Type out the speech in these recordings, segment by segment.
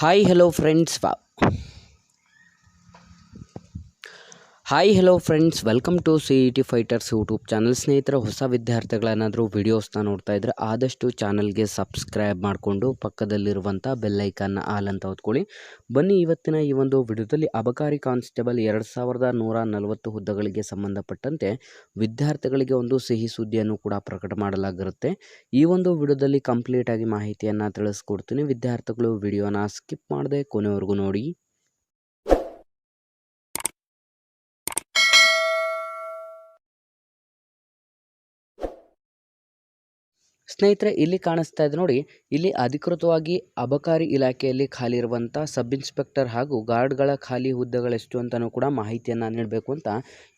Hi hello friends hi hello friends welcome to C E T fighters YouTube channel ಸ್ನೇಹಿತರ, ಹೊಸ ವಿದ್ಯಾರ್ಥಿಗಳೇನಾದರೂ ವಿಡಿಯೋಸ್ನ ನೋಡ್ತಾ ಇದ್ದರೆ ಆದಷ್ಟು ಚಾನಲ್ಗೆ ಸಬ್ಸ್ಕ್ರೈಬ್ ಮಾಡಿಕೊಂಡು ಪಕ್ಕದಲ್ಲಿರುವಂಥ ಬೆಲ್ಲೈಕನ್ನ ಆಲ್ ಅಂತ ಹೊತ್ಕೊಳ್ಳಿ. ಬನ್ನಿ ಇವತ್ತಿನ ಈ ಒಂದು ವಿಡಿಯೋದಲ್ಲಿ ಅಬಕಾರಿ ಕಾನ್ಸ್ಟೇಬಲ್ ಎರಡು ಸಾವಿರದ ನೂರ ನಲವತ್ತು ಹುದ್ದೆಗಳಿಗೆ ಸಂಬಂಧಪಟ್ಟಂತೆ ವಿದ್ಯಾರ್ಥಿಗಳಿಗೆ ಒಂದು ಸಿಹಿ ಸುದ್ದಿಯನ್ನು ಕೂಡ ಪ್ರಕಟ ಮಾಡಲಾಗಿರುತ್ತೆ. ಈ ಒಂದು ವಿಡಿಯೋದಲ್ಲಿ ಕಂಪ್ಲೀಟಾಗಿ ಮಾಹಿತಿಯನ್ನು ತಿಳಿಸ್ಕೊಡ್ತೀನಿ. ವಿದ್ಯಾರ್ಥಿಗಳು ವಿಡಿಯೋನ ಸ್ಕಿಪ್ ಮಾಡದೆ ಕೊನೆವರೆಗೂ ನೋಡಿ. ಸ್ನೇಹಿತರೆ, ಇಲ್ಲಿ ಕಾಣಿಸ್ತಾ ಇದೆ ನೋಡಿ, ಇಲ್ಲಿ ಅಧಿಕೃತವಾಗಿ ಅಬಕಾರಿ ಇಲಾಖೆಯಲ್ಲಿ ಖಾಲಿ ಇರುವಂಥ ಸಬ್ ಇನ್ಸ್ಪೆಕ್ಟರ್ ಹಾಗೂ ಗಾರ್ಡ್ಗಳ ಖಾಲಿ ಹುದ್ದೆಗಳೆಷ್ಟು ಅಂತಲೂ ಕೂಡ ಮಾಹಿತಿಯನ್ನು ನೀಡಬೇಕು ಅಂತ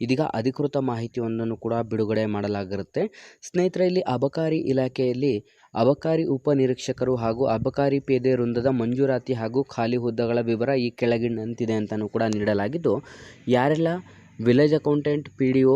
ಇದೀಗ ಅಧಿಕೃತ ಮಾಹಿತಿಯೊಂದನ್ನು ಕೂಡ ಬಿಡುಗಡೆ ಮಾಡಲಾಗಿರುತ್ತೆ. ಸ್ನೇಹಿತರೆ, ಇಲ್ಲಿ ಅಬಕಾರಿ ಇಲಾಖೆಯಲ್ಲಿ ಅಬಕಾರಿ ಉಪನಿರೀಕ್ಷಕರು ಹಾಗೂ ಅಬಕಾರಿ ಪೇದೆ ವೃಂದದ ಮಂಜೂರಾತಿ ಹಾಗೂ ಖಾಲಿ ಹುದ್ದೆಗಳ ವಿವರ ಈ ಕೆಳಗಿನಂತಿದೆ ಅಂತಲೂ ಕೂಡ ನೀಡಲಾಗಿದ್ದು, ಯಾರೆಲ್ಲ village accountant, P D O,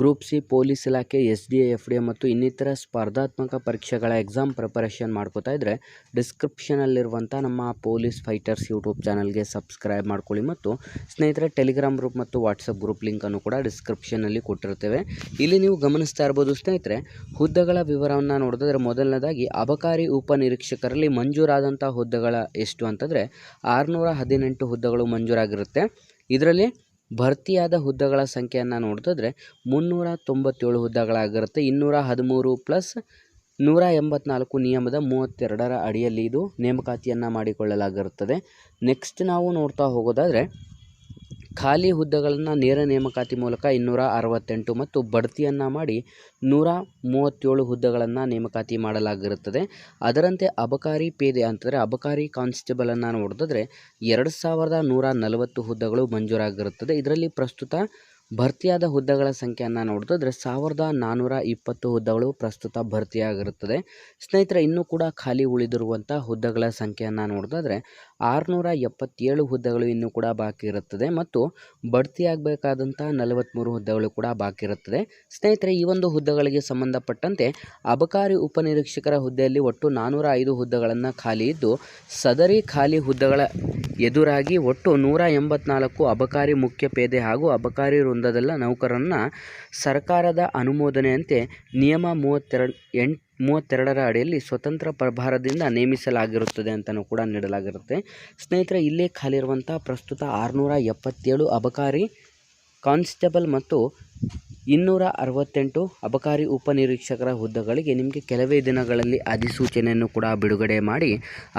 group C, police ಇಲಾಖೆ, S D A, F D A ಮತ್ತು ಇನ್ನಿತರ ಸ್ಪರ್ಧಾತ್ಮಕ ಪರೀಕ್ಷೆಗಳ ಎಕ್ಸಾಮ್ ಪ್ರಿಪರೇಷನ್ ಮಾಡ್ಕೋತಾ ಇದ್ದರೆ ಡಿಸ್ಕ್ರಿಪ್ಷನಲ್ಲಿರುವಂಥ ನಮ್ಮ ಪೊಲೀಸ್ ಫೈಟರ್ಸ್ ಯೂಟ್ಯೂಬ್ ಚಾನಲ್ಗೆ ಸಬ್ಸ್ಕ್ರೈಬ್ ಮಾಡ್ಕೊಳ್ಳಿ ಮತ್ತು ಸ್ನೇಹಿತರೆ, ಟೆಲಿಗ್ರಾಮ್ ಗ್ರೂಪ್ ಮತ್ತು ವಾಟ್ಸಪ್ ಗ್ರೂಪ್ ಲಿಂಕನ್ನು ಕೂಡ ಡಿಸ್ಕ್ರಿಪ್ಷನಲ್ಲಿ ಕೊಟ್ಟಿರ್ತೇವೆ ಇಲ್ಲಿ ನೀವು ಗಮನಿಸ್ತಾ ಇರ್ಬೋದು ಸ್ನೇಹಿತರೆ, ಹುದ್ದೆಗಳ ವಿವರವನ್ನು ನೋಡಿದ್ರೆ ಮೊದಲನೇದಾಗಿ ಅಬಕಾರಿ ಉಪನಿರೀಕ್ಷಕರಲ್ಲಿ ಮಂಜೂರಾದಂಥ ಹುದ್ದೆಗಳ ಎಷ್ಟು ಅಂತಂದರೆ ಆರುನೂರ ಹದಿನೆಂಟು ಹುದ್ದೆಗಳು ಮಂಜೂರಾಗಿರುತ್ತೆ. ಇದರಲ್ಲಿ ಭರ್ತಿಯಾದ ಹುದ್ದೆಗಳ ಸಂಖ್ಯೆಯನ್ನು ನೋಡಿದ್ರೆ ಮುನ್ನೂರ ತೊಂಬತ್ತೇಳು ಹುದ್ದೆಗಳಾಗಿರುತ್ತೆ. ಇನ್ನೂರ ಹದಿಮೂರು ಪ್ಲಸ್ ನೂರ ಎಂಬತ್ನಾಲ್ಕು ನಿಯಮದ ಮೂವತ್ತೆರಡರ ಅಡಿಯಲ್ಲಿ ಇದು ನೇಮಕಾತಿಯನ್ನು ಮಾಡಿಕೊಳ್ಳಲಾಗಿರುತ್ತದೆ. ನೆಕ್ಸ್ಟ್ ನಾವು ನೋಡ್ತಾ ಹೋಗೋದಾದರೆ ಖಾಲಿ ಹುದ್ದೆಗಳನ್ನು ನೇರ ನೇಮಕಾತಿ ಮೂಲಕ ಇನ್ನೂರ ಅರವತ್ತೆಂಟು ಮತ್ತು ಬಡ್ತಿಯನ್ನು ಮಾಡಿ ನೂರ ಮೂವತ್ತೇಳು ಹುದ್ದೆಗಳನ್ನು ನೇಮಕಾತಿ ಮಾಡಲಾಗಿರುತ್ತದೆ. ಅದರಂತೆ ಅಬಕಾರಿ ಪೇದೆ ಅಂತಂದರೆ ಅಬಕಾರಿ ಕಾನ್ಸ್ಟೇಬಲನ್ನು ನೋಡಿದ್ರೆ ಎರಡು ಸಾವಿರದ ನೂರ ನಲವತ್ತು ಹುದ್ದೆಗಳು ಮಂಜೂರಾಗಿರುತ್ತದೆ. ಇದರಲ್ಲಿ ಪ್ರಸ್ತುತ ಭರ್ತಿಯಾದ ಹುದ್ದೆಗಳ ಸಂಖ್ಯೆಯನ್ನು ನೋಡಿದ್ರೆ ಸಾವಿರದ ನಾನ್ನೂರ ಇಪ್ಪತ್ತು ಹುದ್ದೆಗಳು ಪ್ರಸ್ತುತ ಭರ್ತಿಯಾಗಿರುತ್ತದೆ. ಸ್ನೇಹಿತರೆ, ಇನ್ನೂ ಕೂಡ ಖಾಲಿ ಉಳಿದಿರುವಂಥ ಹುದ್ದೆಗಳ ಸಂಖ್ಯೆಯನ್ನು ನೋಡಿದ್ರೆ ಆರುನೂರ ಎಪ್ಪತ್ತೇಳು ಹುದ್ದೆಗಳು ಇನ್ನೂ ಕೂಡ ಬಾಕಿ ಇರುತ್ತದೆ ಮತ್ತು ಬಡ್ತಿಯಾಗಬೇಕಾದಂಥ ನಲವತ್ತ್ಮೂರು ಹುದ್ದೆಗಳು ಕೂಡ ಬಾಕಿ ಇರುತ್ತದೆ. ಸ್ನೇಹಿತರೆ, ಈ ಒಂದು ಹುದ್ದೆಗಳಿಗೆ ಸಂಬಂಧಪಟ್ಟಂತೆ ಅಬಕಾರಿ ಉಪನಿರೀಕ್ಷಕರ ಹುದ್ದೆಯಲ್ಲಿ ಒಟ್ಟು ನಾನ್ನೂರ ಐದು ಹುದ್ದೆಗಳನ್ನು ಖಾಲಿ ಇದ್ದು, ಸದರಿ ಖಾಲಿ ಹುದ್ದೆಗಳ ಎದುರಾಗಿ ಒಟ್ಟು ನೂರ ಎಂಬತ್ನಾಲ್ಕು ಅಬಕಾರಿ ಮುಖ್ಯ ಪೇದೆ ಹಾಗೂ ಅಬಕಾರಿ ವೃಂದದಲ್ಲ ನೌಕರರನ್ನು ಸರ್ಕಾರದ ಅನುಮೋದನೆಯಂತೆ ನಿಯಮ ಮೂವತ್ತೆರಡು, ಎಂಟು ಮೂವತ್ತೆರಡರ ಅಡಿಯಲ್ಲಿ ಸ್ವತಂತ್ರ ಪ್ರಭಾರದಿಂದ ನೇಮಿಸಲಾಗಿರುತ್ತದೆ ಅಂತಲೂ ಕೂಡ ನೀಡಲಾಗಿರುತ್ತೆ. ಸ್ನೇಹಿತರೆ, ಇಲ್ಲೇ ಖಾಲಿ ಇರುವಂಥ ಪ್ರಸ್ತುತ ಆರುನೂರ ಎಪ್ಪತ್ತೇಳು ಅಬಕಾರಿ ಕಾನ್ಸ್ಟೇಬಲ್ ಮತ್ತು ಇನ್ನೂರ ಅರವತ್ತೆಂಟು ಅಬಕಾರಿ ಉಪನಿರೀಕ್ಷಕರ ಹುದ್ದೆಗಳಿಗೆ ನಿಮಗೆ ಕೆಲವೇ ದಿನಗಳಲ್ಲಿ ಅಧಿಸೂಚನೆಯನ್ನು ಕೂಡ ಬಿಡುಗಡೆ ಮಾಡಿ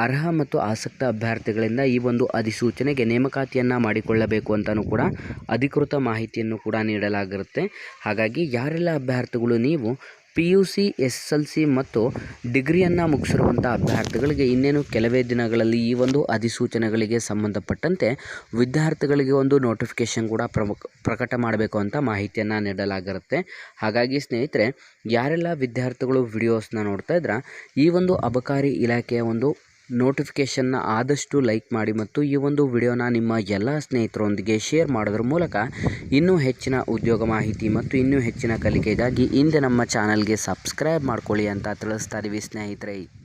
ಅರ್ಹ ಮತ್ತು ಆಸಕ್ತ ಅಭ್ಯರ್ಥಿಗಳಿಂದ ಈ ಒಂದು ಅಧಿಸೂಚನೆಗೆ ನೇಮಕಾತಿಯನ್ನು ಮಾಡಿಕೊಳ್ಳಬೇಕು ಅಂತಲೂ ಕೂಡ ಅಧಿಕೃತ ಮಾಹಿತಿಯನ್ನು ಕೂಡ ನೀಡಲಾಗಿರುತ್ತೆ. ಹಾಗಾಗಿ ಯಾರೆಲ್ಲ ಅಭ್ಯರ್ಥಿಗಳು ನೀವು P U C S L C ಮತ್ತು ಡಿಗ್ರಿಯನ್ನು ಮುಗಿಸಿರುವಂಥ ಅಭ್ಯರ್ಥಿಗಳಿಗೆ ಇನ್ನೇನು ಕೆಲವೇ ದಿನಗಳಲ್ಲಿ ಈ ಒಂದು ಅಧಿಸೂಚನೆಗಳಿಗೆ ಸಂಬಂಧಪಟ್ಟಂತೆ ವಿದ್ಯಾರ್ಥಿಗಳಿಗೆ ಒಂದು ನೋಟಿಫಿಕೇಷನ್ ಕೂಡ ಪ್ರಕಟ ಮಾಡಬೇಕು ಅಂತ ಮಾಹಿತಿಯನ್ನು ನೀಡಲಾಗಿರುತ್ತೆ. ಹಾಗಾಗಿ ಸ್ನೇಹಿತರೆ, ಯಾರೆಲ್ಲ ವಿದ್ಯಾರ್ಥಿಗಳು ವಿಡಿಯೋಸ್ನ ನೋಡ್ತಾ ಇದ್ರೆ, ಈ ಒಂದು ಅಬಕಾರಿ ಇಲಾಖೆಯ ಒಂದು ನೋಟಿಫಿಕೇಷನ್ನ ಆದಷ್ಟು ಲೈಕ್ ಮಾಡಿ ಮತ್ತು ಈ ಒಂದು ವಿಡಿಯೋನ ನಿಮ್ಮ ಎಲ್ಲ ಸ್ನೇಹಿತರೊಂದಿಗೆ ಶೇರ್ ಮಾಡೋದ್ರ ಮೂಲಕ ಇನ್ನೂ ಹೆಚ್ಚಿನ ಉದ್ಯೋಗ ಮಾಹಿತಿ ಮತ್ತು ಇನ್ನೂ ಹೆಚ್ಚಿನ ಕಲಿಕೆಗಾಗಿ ಹಿಂದೆ ನಮ್ಮ ಚಾನಲ್ಗೆ ಸಬ್ಸ್ಕ್ರೈಬ್ ಮಾಡ್ಕೊಳ್ಳಿ ಅಂತ ತಿಳಿಸ್ತಾ ಇದ್ದೀವಿ ಸ್ನೇಹಿತರೆ.